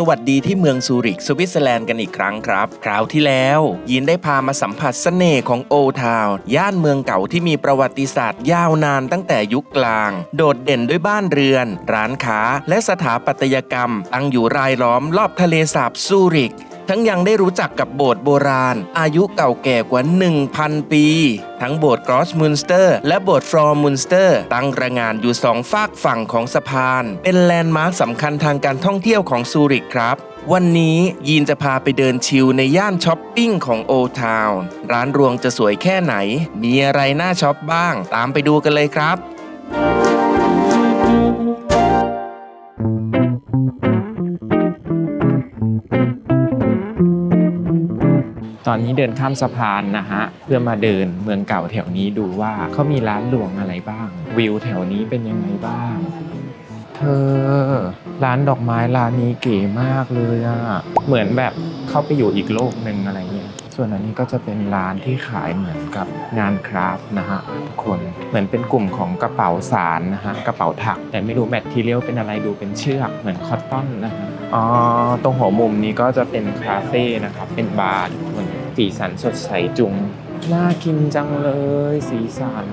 สวัสดีที่เมืองซูริกสวิตเซอร์แลนด์กันอีกครั้งครับ คราวที่แล้ว ยินได้พามาสัมผัสเสน่ห์ของโอทาวย่านเมืองเก่าที่มีประวัติศาสตร์ยาวนานตั้งแต่ยุคกลาง โดดเด่นด้วยบ้านเรือน ร้านค้า และสถาปัตยกรรม ตั้งอยู่รายล้อมรอบทะเลสาบซูริก ทั้งยังได้รู้จักกับโบสถ์โบราณ อายุเก่าแก่กว่า 1,000 ปี ทั้งโบสถ์กรอสมุนสเตอร์และโบสถ์ฟรอมุนสเตอร์ ตั้งระงานอยู่สองฝากฝั่งของสะพาน เป็นแลนด์มาร์คสำคัญทางการท่องเที่ยวของซูริกครับวันนี้ยีนจะพาไปเดินชิลในย่านช้อปปิ้งของโอทาวน์ร้านรวงจะสวยแค่ไหน มีอะไรน่าช็อปบ้าง ตามไปดูกันเลยครับ ตอนนี้เดินข้ามสะพานนะฮะเพื่อมาเดินเมืองเก่าแถวนี้ดูว่าเขามีร้านหลวงอะไรบ้าง วิวแถวนี้เป็นยังไงบ้าง เธอ ร้านดอกไม้ร้านนี้เก๋มากเลยอะเหมือนแบบเข้าไปอยู่อีกโลกหนึ่งอะไรเงี้ยส่วนอันนี้ก็จะเป็นร้านที่ขายเหมือนกับงานคราฟนะฮะทุกคนเหมือนเป็นกลุ่มของกระเป๋าสารนะฮะกระเป๋าถัก แต่ไม่รู้แมททีเรียลเป็นอะไรดูเป็นเชือกเหมือนคอตตอนนะฮะอ๋อตรงหัวมุมนี้ก็จะเป็นคาเฟ่นะครับเป็นบาร์ทุกคน สีสันสดใสจุง น่ากินจังเลยสีสัน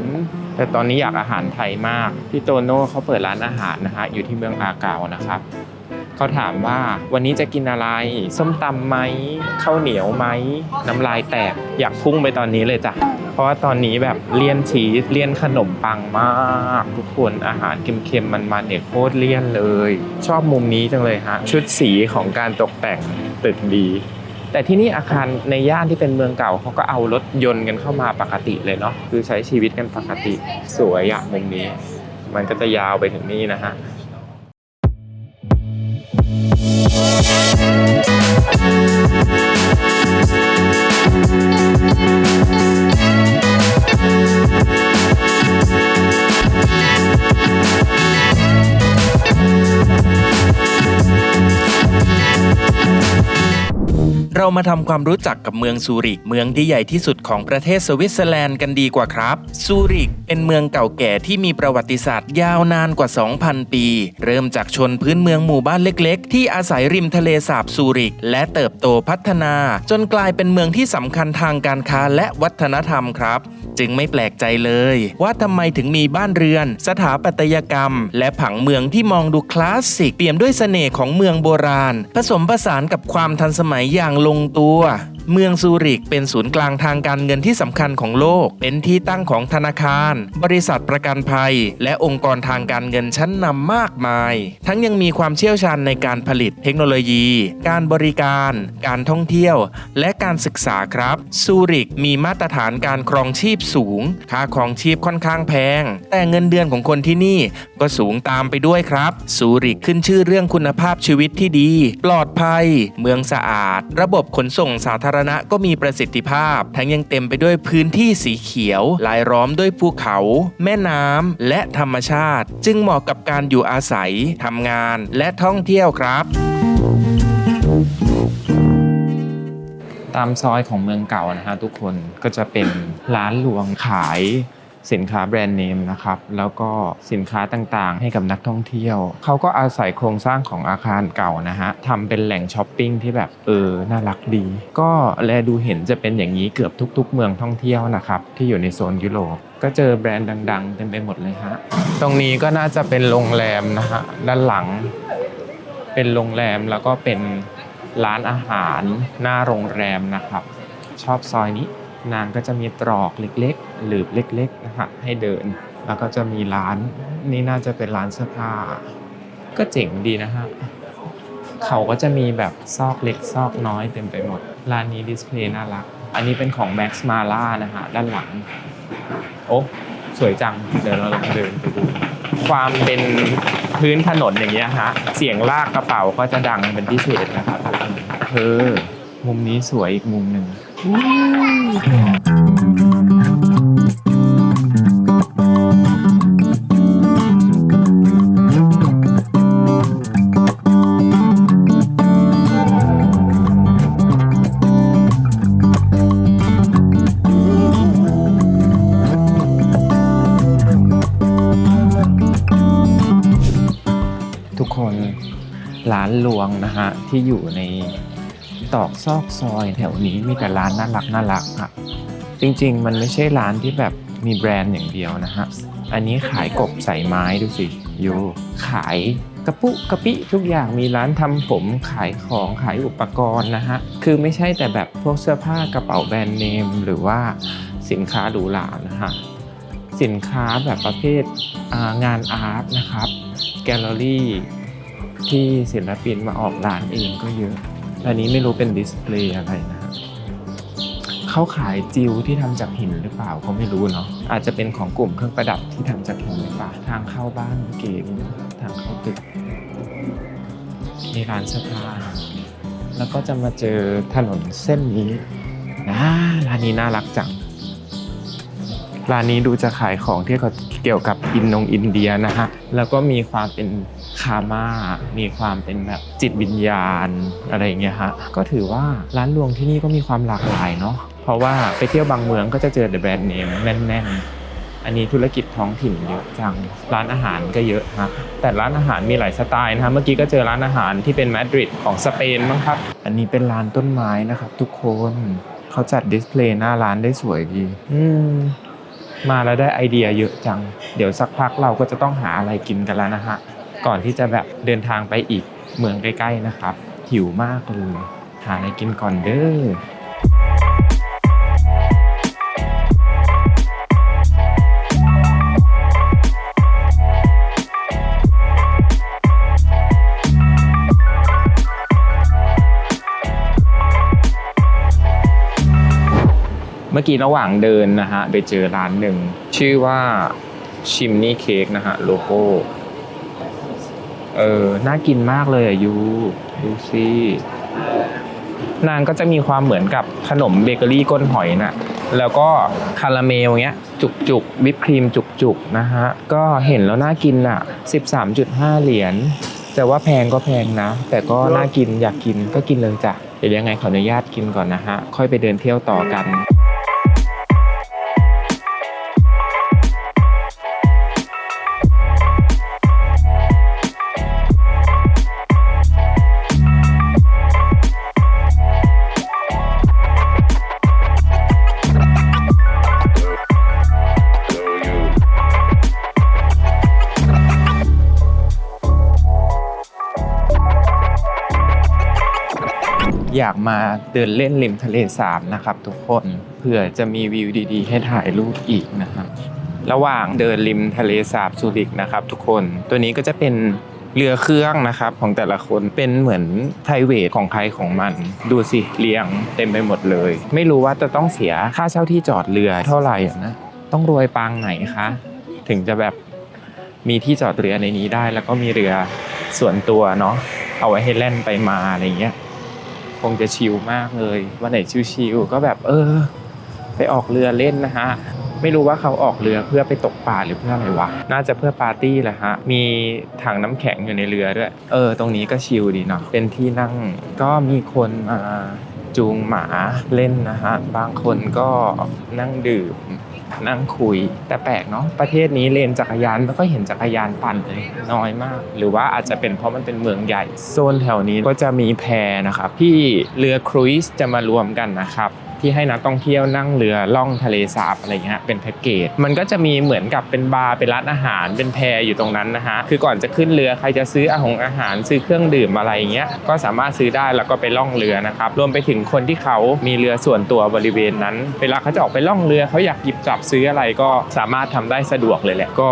แต่ตอนนี้อยากอาหารไทยมากพี่โตโน่เขาเปิดร้านอาหารนะฮะอยู่ที่เมืองอาเกานะครับเขาถามว่าวันนี้จะกินอะไร ส้มตำไหมข้าวเหนียวไหมน้ำลายแตกอยากพุ่งไปตอนนี้เลยจ้ะเพราะว่าตอนนี้แบบเลี่ยนชีสเลี่ยนขนมปังมากทุกคนอาหารเค็มๆมันๆเนี่ยโคตรเลี่ยนเลย ชอบมุมนี้จังเลยฮะ ชุดสีของการตกแต่งตึกดี แต่ที่นี่อาคารในย่านที่เป็นเมืองเก่าเขาก็เอารถยนต์กันเข้ามาปกติเลยเนาะคือใช้ชีวิตกันปกติสวยอะมุมนี้ มันก็จะยาวไปถึงนี่นะฮะ เรามาทำความรู้จักกับเมืองซูริก เมืองที่ใหญ่ที่สุดของประเทศสวิตเซอร์แลนด์กันดีกว่าครับ ซูริกเป็นเมืองเก่าแก่ที่มีประวัติศาสตร์ยาวนานกว่า 2,000 ปี เริ่มจากชนพื้นเมืองหมู่บ้านเล็ก ๆ ที่อาศัยริมทะเลสาบซูริก และเติบโตพัฒนา จนกลายเป็นเมืองที่สำคัญทางการค้าและวัฒนธรรมครับ จึงไม่แปลกใจเลย ว่าทำไมถึงมีบ้านเรือน สถาปัตยกรรม และผังเมืองที่มองดูคลาสสิกเปี่ยมด้วยเสน่ห์ของเมืองโบราณ ผสมผสานกับความทันสมัยอย่างลงตัว เมืองซูริกเป็นศูนย์กลางทางการเงินที่สำคัญของโลก เป็นที่ตั้งของธนาคาร บริษัทประกันภัย และองค์กรทางการเงินชั้นนำมากมาย ทั้งยังมีความเชี่ยวชาญในการผลิตเทคโนโลยี การบริการ การท่องเที่ยว และการศึกษาครับ ซูริกมีมาตรฐานการครองชีพสูง ค่าครองชีพค่อนข้างแพง แต่เงินเดือนของคนที่นี่ก็สูงตามไปด้วยครับ ซูริกขึ้นชื่อเรื่องคุณภาพชีวิตที่ดี ปลอดภัย เมืองสะอาด ระบบขนส่งสาธารณะก็มีประสิทธิภาพ ทั้งยังเต็มไปด้วยพื้นที่สีเขียวลายล้อมด้วยภูเขา แม่น้ำและธรรมชาติ จึงเหมาะกับการอยู่อาศัยทำงานและท่องเที่ยวครับ ตามซอยของเมืองเก่านะฮะทุกคนก็จะเป็นร้านรวงขาย สินค้าแบรนด์เนมนะครับแล้วก็สินค้าต่างๆ ให้กับนักท่องเที่ยว เขาก็อาศัยโครงสร้างของอาคารเก่านะฮะทำเป็นแหล่งช้อปปิ้งที่แบบเออน่ารักดี ก็แลดูเห็นจะเป็นอย่างนี้เกือบทุก ๆ เมืองท่องเที่ยวนะครับที่อยู่ในโซนยุโรปก็เจอแบรนด์ดัง ๆ เต็มไปหมดเลยฮะตรงนี้ก็น่าจะเป็นโรงแรมนะฮะด้านหลัง เป็นโรงแรมแล้วก็เป็นร้านอาหารหน้าโรงแรมนะครับ ชอบซอยนี้ นางก็จะมีตรอกเล็กๆ หลืบเล็กๆนะฮะให้เดิน แล้วก็จะมีร้านนี่น่าจะเป็นร้านเสื้อผ้า ก็เจ๋งดีนะฮะเขาก็จะมีแบบซอกเล็กซอกน้อยเต็มไปหมด ร้านนี้ดิสเพลย์น่ารัก อันนี้เป็นของ Max m a l a นะฮะด้านหลัง โอ้สวยจัง เดี๋ยวเราลองเดินไปดู ความเป็นพื้นถนนอย่างเงี้ยฮะ เสียงลากกระเป๋าก็จะดังเป็นพิเศษนะครับเออมุมนี้สวยอีกมุมหนึ่ง ทุกคนร้านลวงนะฮะที่อยู่ใน ตอกซอกซอยแถวนี้มีแต่ร้านน่ารักน่ารักอะจริงๆ มันไม่ใช่ร้านที่แบบมีแบรนด์อย่างเดียวนะฮะ อันนี้ขายกบใส่ไม้ดูสิอยู่ขายกระปุกระปิทุกอย่างมีร้านทำผมขายของขายอุปกรณ์นะฮะ คือไม่ใช่แต่แบบพวกเสื้อผ้ากระเป๋าแบรนด์เนม หรือว่าสินค้าหรูหรานะฮะ สินค้าแบบประเภทางานอาร์ตนะครับ แกลเลอรี่ที่ศิลปินมาออกร้านเองก็เยอะ อันนี้ไม่รู้เป็นดิสเพลย์อะไรนะเขาขายจิวที่ทำจากหินหรือเปล่าก็ไม่รู้เนาะอาจจะเป็นของกลุ่มเครื่องประดับที่ทำจากหินหรือเปล่าทางเข้าบ้านเก๋ดีนะทางเข้าตึกมีร้านเสื้อผ้าแล้วก็จะมาเจอถนนเส้นนี้นะร้านนี้น่ารักจังร้านนี้ดูจะขายของที่เขาเกี่ยวกับอินนงอินเดียนะฮะ แล้วก็มีความเป็น คาม่ามีความเป็นแบบจิตวิญญาณอะไรอย่างเงี้ยฮะก็ถือว่าร้านรวงที่นี่ก็มีความหลากหลายเนาะเพราะว่าไปเที่ยวบางเมืองก็จะเจอแต่แบรนด์เนมแน่นๆ อันนี้ธุรกิจท้องถิ่นเยอะจังร้านอาหารก็เยอะฮะแต่ร้านอาหารมีหลายสไตล์นะฮะเมื่อกี้ก็เจอร้านอาหารที่เป็นมาดริดของสเปนมั้งครับ อันนี้เป็นร้านต้นไม้นะครับ ทุกคนเขาจัดดิสเพลย์หน้าร้านได้สวยดี อืมมาแล้วได้ไอเดียเยอะจัง เดี๋ยวสักพักเราก็จะต้องหาอะไรกินกันแล้วนะฮะ ก่อนที่จะแบบเดินทางไปอีกเมืองใกล้ ๆนะครับ หิวมากเลยหาอะไรกินก่อนเด้อเมื่อกี้ระหว่างเดินนะฮะไปเจอร้านหนึ่ง ชื่อว่าชิมนี่เค้กนะฮะโลโก้ เออ น่ากินมากเลยอะยูดูสินางก็จะมีความเหมือนกับขนมเบเกอรี่ก้นหอยน่ะ แล้วก็คาราเมลเงี้ย จุกจุกๆวิปครีมจุกจุกๆนะฮะ ก็เห็นแล้วน่ากินอะ 13.5 เหรียญ แต่ว่าแพงก็แพงนะ แต่ก็น่ากินอยากกินก็กินเลยจ้ะ เดี๋ยวยังไงขออนุญาตกินก่อนนะฮะ ค่อยไปเดินเที่ยวต่อกัน อยากมาเดินเล่นริมทะเลสาบนะครับทุกคนเผื่อจะมีวิวดีๆ ให้ถ่ายรูปอีกนะครับระหว่างเดินริมทะเลสาบซูริกนะครับ ทุกคนตัวนี้ก็จะเป็นเรือเครื่องนะครับของแต่ละคนเป็นเหมือนไพรเวทของใครของมัน ดูสิเรียงเต็มไปหมดเลย ไม่รู้ว่าจะต้องเสียค่าเช่าที่จอดเรือเท่าไหร่นะต้องรวยปางไหนคะถึงจะแบบมีที่จอดเรือในนี้ได้ แล้วก็มีเรือส่วนตัวเนาะเอาไว้ให้แล่นไปมาอะไรอย่างเงี้ย งจะชิลมากเลยวันไหนชิลๆก็แบบเออ ไปออกเรือเล่นนะฮะไม่รู้ว่าเขาออกเรือเพื่อไปตกปลาหรือเพื่ออะไรวะ น่าจะเพื่อปาร์ตี้แหละฮะ มีถังน้ำแข็งอยู่ในเรือด้วย เออ ตรงนี้ก็ชิลดีเนาะ เป็นที่นั่ง ก็มีคนมาจูงหมาเล่นนะฮะ บางคนก็นั่งดื่ม นั่งคุย แต่แปลกเนาะประเทศนี้เลนจักรยานไม่ค่อยเห็นจักรยานปั่นเลยน้อยมาก หรือว่าอาจจะเป็นเพราะมันเป็นเมืองใหญ่ โซนแถวนี้ก็จะมีแพนะครับที่เรือครูซจะมารวมกันนะครับ ที่ให้นักท่องเที่ยวนั่งเรือล่องทะเลสาบอะไรเงี้ยเป็นแพ็กเกจมันก็จะมีเหมือนกับเป็นบาร์เป็นร้านอาหารเป็นแพอยู่ตรงนั้นนะฮะคือก่อนจะขึ้นเรือใครจะซื้ออาหงอาหารซื้อเครื่องดื่มอะไรเงี้ยก็สามารถซื้อได้แล้วก็ไปล่องเรือนะครับรวมไปถึงคนที่เขามีเรือส่วนตัวบริเวณนั้นเวลาเขาจะออกไปล่องเรือเขาอยากหยิบจับซื้ออะไรก็สามารถทำได้สะดวกเลยแหละก็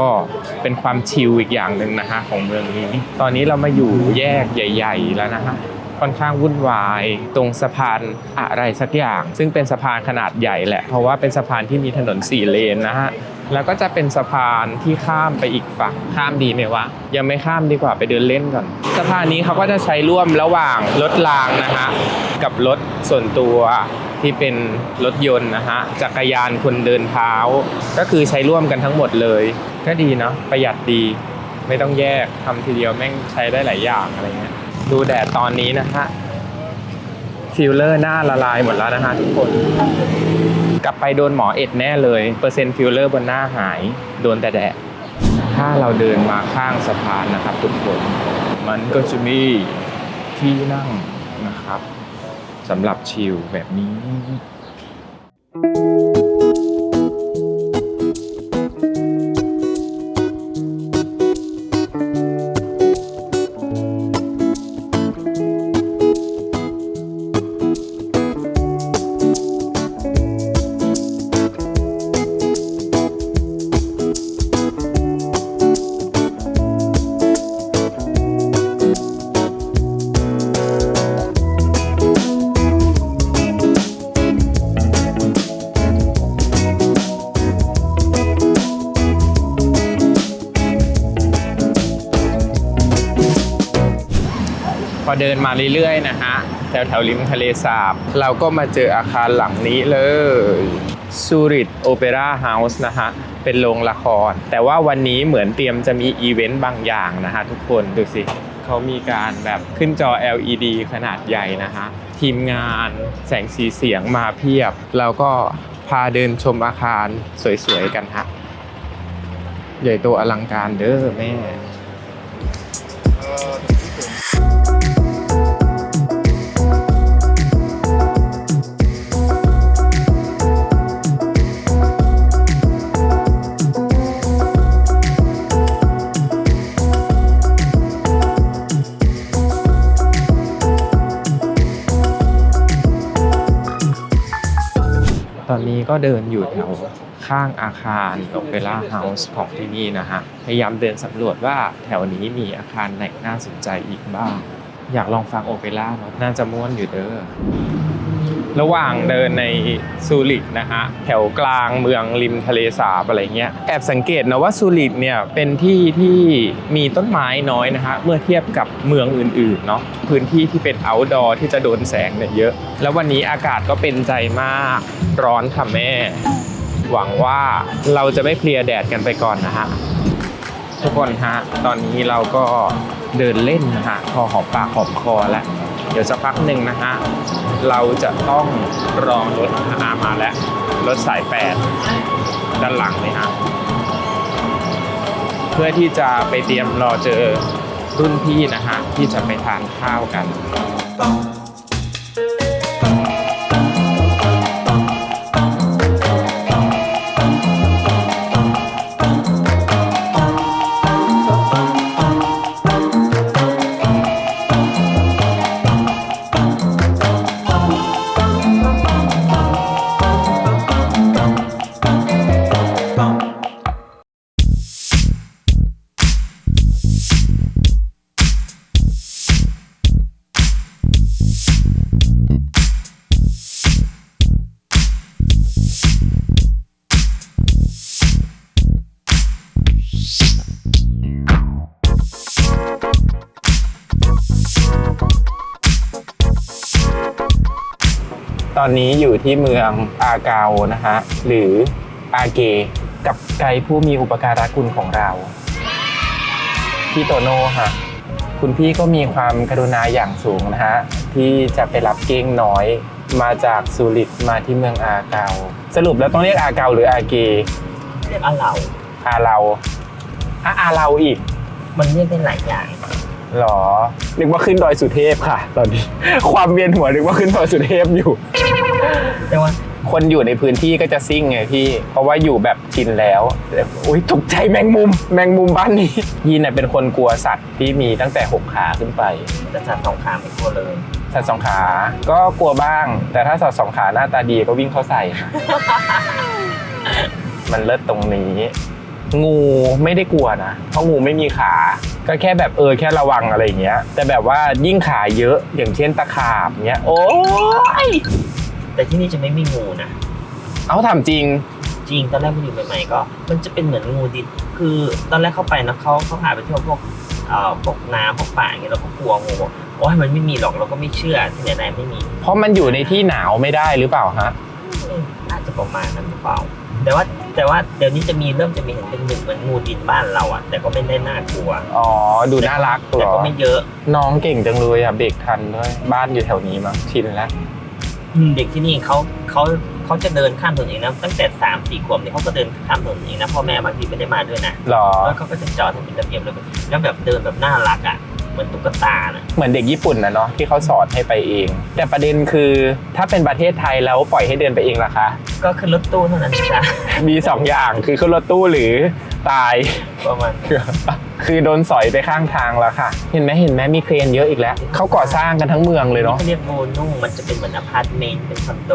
เป็นความชิลอีกอย่างหนึ่งนะฮะของเมืองนี้ ตอนนี้เรามาอยู่แยกใหญ่ ๆ แล้วนะฮะ ค่อนข้างวุ่นวาย ตรงสะพานอะไรสักอย่าง ซึ่งเป็นสะพานขนาดใหญ่แหละ เพราะว่าเป็นสะพานที่มีถนนสี่เลนนะฮะแล้วก็จะเป็นสะพานที่ข้ามไปอีกฝั่งข้ามดีไหมวะยังไม่ข้ามดีกว่าไปเดินเล่นก่อน สะพานนี้เขาก็จะใช้ร่วมระหว่างรถรางนะฮะกับรถส่วนตัวที่เป็นรถยนต์นะฮะจักรยานคนเดินเท้า ก็คือใช้ร่วมกันทั้งหมดเลย ก็ดีเนาะประหยัดดี ไม่ต้องแยกทำทีเดียวแม่งใช้ได้หลายอย่างอะไรเงี้ย ดูแดดตอนนี้นะฮะฟิลเลอร์หน้าละลายหมดแล้วนะฮะทุกคน กลับไปโดนหมอเอ็ดแน่เลย เปอร์เซ็นต์ฟิลเลอร์บนหน้าหาย โดนแต่แดด ถ้าเราเดินมาข้างสะพานนะครับทุกคน มันก็จะมีที่นั่งนะครับสำหรับชิลแบบนี้ เดินมาเรื่อยๆนะฮะแถวแถวๆริมทะเลสาบ เราก็มาเจออาคารหลังนี้เลยซูริตโอเปร่าเฮาส์นะฮะ เป็นโรงละคร แต่ว่าวันนี้เหมือนเตรียมจะมีอีเวนต์บางอย่างนะฮะทุกคนดูสิเขามีการแบบขึ้นจอ LED ขนาดใหญ่นะฮะ ทีมงานแสงสีเสียงมาเพียบ เราก็พาเดินชมอาคารสวยๆกันฮะ ใหญ่โตอลังการเด้อแม่ ตอนนี้ก็เดินอยู่แถวข้างอาคารโอเปร่าเฮาส์ของที่นี่นะฮะ พยายามเดินสำรวจว่าแถวนี้มีอาคารไหนน่าสนใจอีกบ้าง อยากลองฟังโอเปร่าน่าจะม่วนอยู่เด้อ ระหว่างเดินในซูริกนะฮะแถวกลางเมืองริมทะเลสาบอะไรเงี้ยแอบสังเกตนะว่าซูริกเนี่ยเป็นที่ที่มีต้นไม้น้อยนะฮะเมื่อเทียบกับเมืองอื่นๆเนาะพื้นที่ที่เป็น outdoor ที่จะโดนแสงเนี่ยเยอะ แล้ววันนี้อากาศก็เป็นใจมากร้อนค่ะแม่ หวังว่าเราจะไม่เพลียแดดกันไปก่อนนะฮะทุกคนฮะตอนนี้เราก็เดินเล่นนะฮะพอหอมปากหอมคอแล้วเดี๋ยวสักพักหนึ่งนะฮะ เราจะต้องรอรถอามาแล้วรถสายแปดด้านหลังเลยฮะเพื่อที่จะไปเตรียมรอเจอรุ่นพี่นะฮะที่จะไปทานข้าวกัน ตอนนี้อยู่ที่เมืองอาเกานะฮะ หรืออาเก กับไกด์ผู้มีอุปการะคุณของเรา พี่โตโน่ฮะ คุณพี่ก็มีความกรุณาอย่างสูงนะฮะ ที่จะไปรับเก้งน้อยมาจากซูริตมาที่เมืองอาเกา สรุปแล้วต้องเรียกอาเกาหรืออาเก เรียกอาเหล่าอาเรา อะอาเราอีกมันเรียกได้หลายอย่างหรอ นึกว่าขึ้นดอยสุเทพค่ะ ตอนนี้ ความเวียนหัวนึกว่าขึ้นดอยสุเทพอยู่แต่ว่าคนอยู่ในพื้นที่ก็จะซิ่งไงพี่ เพราะว่าอยู่แบบชินแล้วแต่อุ้ยตกใจแมงมุม แมงมุมบ้านนี้ ยีนน่ะเป็นคนกลัวสัตว์ที่มีตั้งแต่หกขาขึ้นไปจะสัตว์สองขาไม่กลัวเลยสัตว์สองขา ก็กลัวบ้าง แต่ถ้าสัตว์สองขาหน้าตาดีก็วิ่งเข้าใส่ มันเลิศตรงนี้ งูไม่ได้กลัวนะ เพราะงูไม่มีขา ก็แค่แบบเออแค่ระวังอะไรอย่างเงี้ย แต่แบบว่ายิ่งขาเยอะอย่างเช่นตะขาบเงี้ย โอ้ยแต่ที่นี่จะไม่มีงูนะ เอาถามจริง จริงตอนแรกมันอยู่ใหม่ๆก็ มันจะเป็นเหมือนงูดินคือตอนแรกเข้าไปนะเขาเขาพาไปเที่ยวพวกเอ่อพวกน้ำพวกป่าอย่างเงี้ยเราก็กลัวงูโอ้ยมันไม่มีหรอกเราก็ไม่เชื่อที่ไหนได้ไม่มี เพราะมันอยู่ในที่หนาวไม่ได้หรือเปล่าฮะอืมน่าจะประมาณนั้นหรือเปล่า แต่ว่าแต่ว่าเดี๋ยวนี้จะมีเริ่มจะมีเห็นเป็นหนึ่งเหมือนงูดินบ้านเราอะ แต่ก็ไม่ได้น่ากลัวอ๋อ ดูน่ารักเหแต่รอก็ไม่เยอะน้องเก่งจังเลยอะเบรกทันด้วย บ้านอยู่แถวนี้มั้งชินแล้วอืมเด็กที่นี่เขาเขาเขาจะเดินข้ามถนนเองนะตั้งแต่สามสี่ขวบเนี่ยเขาก็เดินข้ามถนนเองนะพ่อแม่บางทีไม่ได้มาด้วยนะหรอ แล้วเขาก็จะจอดให้เป็นระเบียบเลยแล้วแบบเดินแบบน่ารักอะ เหมือนตุ๊กตาน่ะเหมือนเด็กญี่ปุ่นนะเนาะที่เขาสอนให้ไปเอง แต่ประเด็นคือถ้าเป็นประเทศไทยแล้วปล่อยให้เดินไปเองล่ะคะ ก็ขึ้นรถตู้เท่านั้นจ้ะมีสองอย่างคือขึ้นรถตู้หรือตาย ประมาณคือโดนสอยไปข้างทางแล้วค่ะ เห็นไหมเห็นไหมมีเครนเยอะอีกแล้ว เขาก่อสร้างกันทั้งเมืองเลยเนาะเขาเรียกโบนุ่งมันจะเป็นเหมือนอพาร์ตเมนต์เป็นคอนโด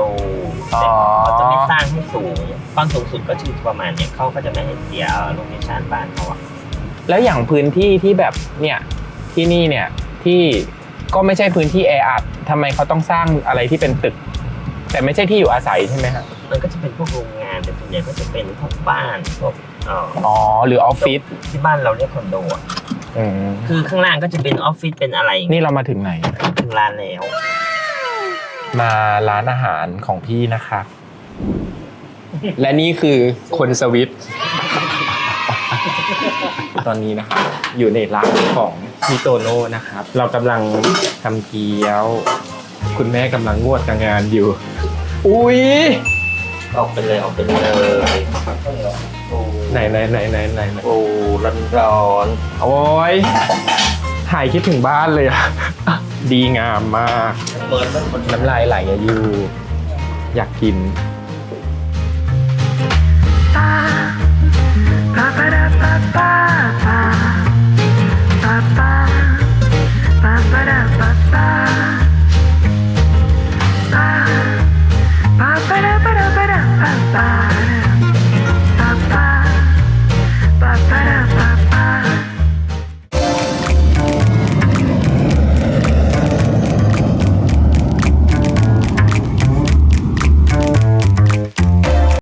อ๋อแต่เขาจะไม่สร้างให้สูงความสูงสุดก็คือประมาณเนี้ยเขาก็จะไม่ให้เสียโลเคชั่นบ้านเขาอะแล้วอย่างพื้นที่ที่แบบเนี่ย ที่นี่เนี่ยที่ก็ไม่ใช่พื้นที่แออัดทำไมเขาต้องสร้างอะไรที่เป็นตึก แต่ไม่ใช่ที่อยู่อาศัยใช่ไหมฮะมันก็จะเป็นพวกโรงงานแต่ส่วนใหญ่ก็จะเป็นพวกบ้านพวกเอ่ออ๋อหรือออฟฟิศที่บ้านเราเรียกคอนโดอะอืมคือข้างล่างก็จะเป็นออฟฟิศเป็นอะไรนี่เรามาถึงไหน ถึงร้านแล้ว มาร้านอาหารของพี่นะครับและนี่คือคนสวิต ตอนนี้นะครับ อยู่ในร้านของพี่โตโน่นะครับ เรากำลังทำเกี๊ยว คุณแม่กำลังงวดกับงานอยู่ อุ้ยออกไปเลยออกไปเลยไหนไหนไหนไหนไหนไหนโอ้ร้อนร้อนโอ้ยถ่ายคิดถึงบ้านเลยอะดีงามมากเมินมันคนน้ำลายไหลอะยูอยากกิน Ba-ba-da-ba-ba pa pa pa pa pa pa